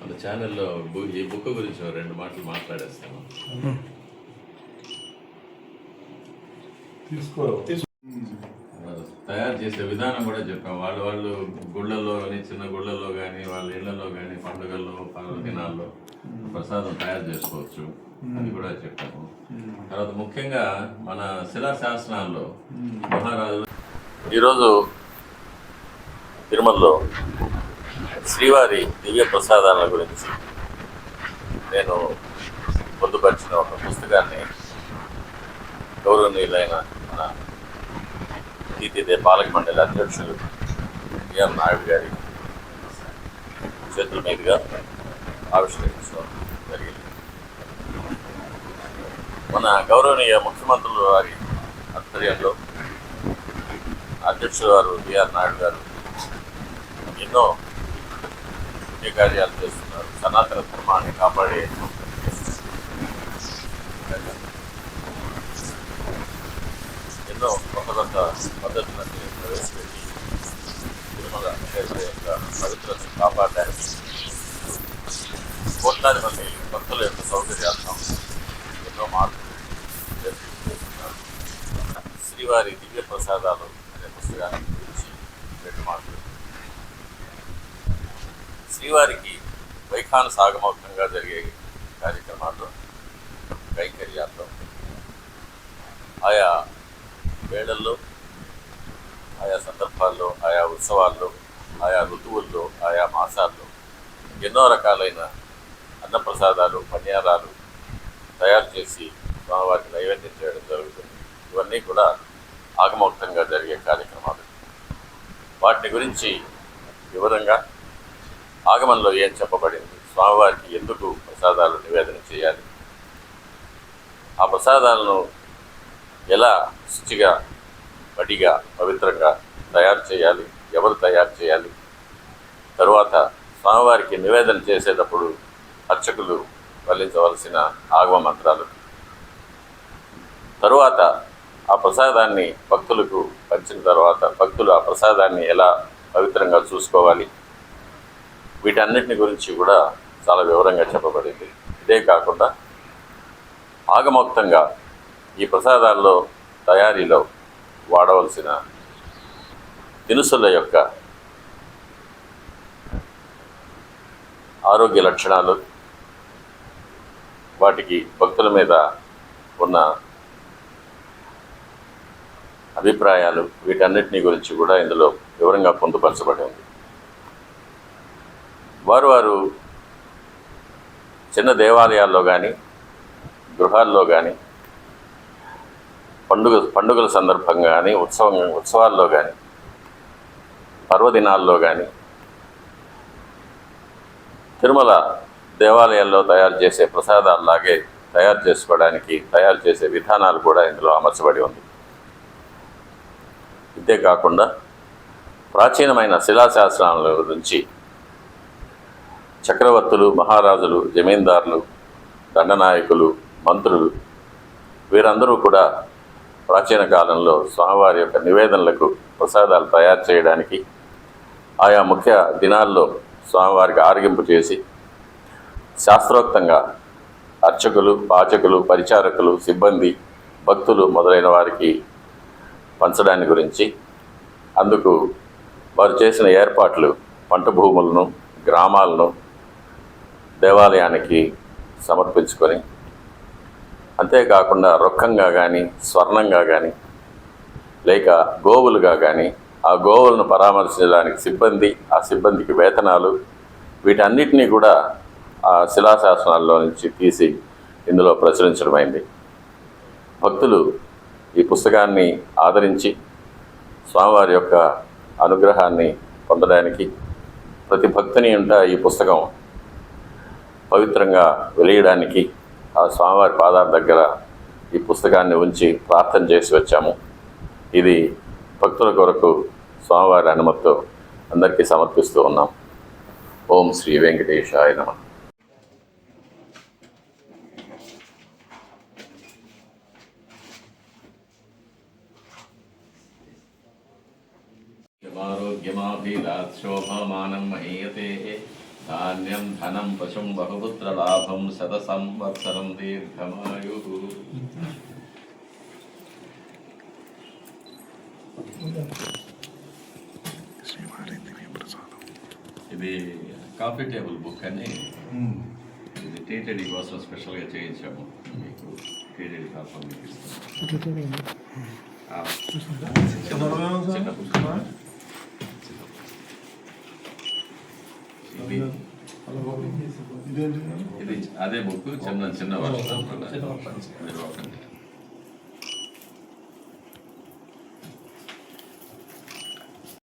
మన ఛానల్లో ఈ బుక్ గురించి రెండు మాటలు మాట్లాడేస్తాను. తీసుకో. తయారు చేసే విధానం కూడా చెప్పాం. వాళ్ళు వాళ్ళు గుళ్ళల్లో కానీ చిన్న గుళ్ళల్లో కానీ వాళ్ళ ఇళ్ళలో కానీ పండుగల్లో పర్వదినాల్లో ప్రసాదం తయారు చేసుకోవచ్చు. అది కూడా చెప్పాము. తర్వాత ముఖ్యంగా మన శిలాశాసనాల్లో మహారాజులు ఈరోజు తిరుమలలో శ్రీవారి దివ్య ప్రసాదాల గురించి నేను పొందుపరిచిన ఒక పుస్తకాన్ని గౌరవనీయులైన మన తీతిదే పాలక మండలి అధ్యక్షులు బిఆర్ నాయుడు గారి చేతుల మీదుగా ఆవిష్కరించడం జరిగింది. మన గౌరవనీయ ముఖ్యమంత్రుల వారి ఆధ్వర్యంలో అధ్యక్షుల గారు బిఆర్ నాయుడు గారు ఎన్నో ముఖ్య కార్యాలు చేస్తున్నారు. సనాతన ధర్మాన్ని కాపాడే ఎన్నో కొత్త పద్ధతులను ప్రవేశపెట్టి తిరుమల వెంకటేశ్వర యొక్క పవిత్రతను కాపాడడానికి కోట్లాది మంది భక్తుల యొక్క సౌకర్యార్థం ఎన్నో మార్పులు చేస్తున్నారు శ్రీవారి దివ్య ప్రసాదాలు అనే పుస్తకాన్ని గురించి రెండు మాటలు శ్రీవారికి వైఖాన సాగమౌఖంగా జరిగే కార్యక్రమాల్లో కైంకర్యాల్లో ఆయా వేళల్లో సందర్భాల్లో ఆయా ఉత్సవాల్లో ఆయా ఋతువుల్లో ఆయా మాసాల్లో ఎన్నో రకాలైన అన్నప్రసాదాలు పన్యారాలు తయారు చేసి స్వామివారికి నైవేద్యం చేయడం జరుగుతుంది. ఇవన్నీ కూడా ఆగమోక్తంగా జరిగే కార్యక్రమాలు. వాటిని గురించి వివరంగా ఆగమంలో ఏం చెప్పబడింది స్వామివారికి ఎందుకు ప్రసాదాలు నివేదన చేయాలి ఆ ప్రసాదాలను ఎలా శుచిగా వడిగా పవిత్రంగా తయారు చేయాలి ఎవరు తయారు చేయాలి? తరువాత స్వామివారికి నివేదన చేసేటప్పుడు అర్చకులు వల్లించవలసిన ఆగమ మంత్రాలు. తరువాత ఆ ప్రసాదాన్ని భక్తులకు పంచిన తర్వాత భక్తులు ఆ ప్రసాదాన్ని ఎలా పవిత్రంగా చూసుకోవాలి? వీటన్నిటిని గురించి కూడా చాలా వివరంగా చెప్పబడింది. ఇదే కాకుండా ఆగమోక్తంగా ఈ ప్రసాదాల్లో తయారీలో వాడవలసిన దినుసుల యొక్క ఆరోగ్య లక్షణాలు వాటికి భక్తుల మీద ఉన్న అభిప్రాయాలు వీటన్నిటిని గురించి కూడా ఇందులో వివరంగా పొందుపరచబడి ఉంది. వారు వారు చిన్న దేవాలయాల్లో కానీ గృహాల్లో కానీ పండుగ పండుగల సందర్భంగా కానీ ఉత్సవం ఉత్సవాల్లో కానీ పర్వదినాల్లో కానీ తిరుమల దేవాలయాల్లో తయారు చేసే ప్రసాదాల్లాగే తయారు చేసుకోవడానికి తయారు చేసే విధానాలు కూడా ఇందులో అమర్చబడి ఉంది. ఇదే కాకుండా ప్రాచీనమైన శిలాశాస్త్రాల గురించి చక్రవర్తులు మహారాజులు జమీందారులు దండనాయకులు మంత్రులు వీరందరూ కూడా ప్రాచీన కాలంలో స్వామివారి యొక్క నివేదనలకు ప్రసాదాలు తయారు చేయడానికి ఆయా ముఖ్య దినాల్లో స్వామివారికి ఆరగింపు చేసి శాస్త్రోక్తంగా అర్చకులు పాచకులు పరిచారకులు సిబ్బంది భక్తులు మొదలైన వారికి పంచడాన్ని గురించి అందుకు వారు చేసిన ఏర్పాట్లు పంట భూములను గ్రామాలను దేవాలయానికి సమర్పించుకొని అంతేకాకుండా రొక్కంగా కానీ స్వర్ణంగా కానీ లేక గోవులుగా కానీ ఆ గోవులను పరామర్శించడానికి సిబ్బంది ఆ సిబ్బందికి వేతనాలు వీటన్నిటినీ కూడా ఆ శిలాశాసనాల్లో నుంచి తీసి ఇందులో ప్రచురించడమైంది. భక్తులు ఈ పుస్తకాన్ని ఆదరించి స్వామివారి యొక్క అనుగ్రహాన్ని పొందడానికి ప్రతి భక్తుని ఉంట ఈ పుస్తకం పవిత్రంగా వెలియడానికి ఆ స్వామివారి పాదాల దగ్గర ఈ పుస్తకాన్ని ఉంచి ప్రార్థన చేసి వచ్చాము. ఇది భక్తుల కొరకు స్వామివారి అనుమతితో అందరికీ సమర్పిస్తూ ఉన్నాం. ఓం శ్రీ వెంకటేశాయ నమ. ఆరోగ్యమాభిరాత్ శోభమానం మహీయతే ధాన్యం ధనం పశుం బహుపుత్రలాభం శత సంవత్సరం దీర్ఘమాయు. ఇది కాఫీ టేబుల్ బుక్ అని ఇది టీటీడీ కోసం స్పెషల్గా చేయించాము. మీకు టీటీడీ కాఫీ మీకు ఇది అదే బుక్ చిన్న చిన్న ఒకటి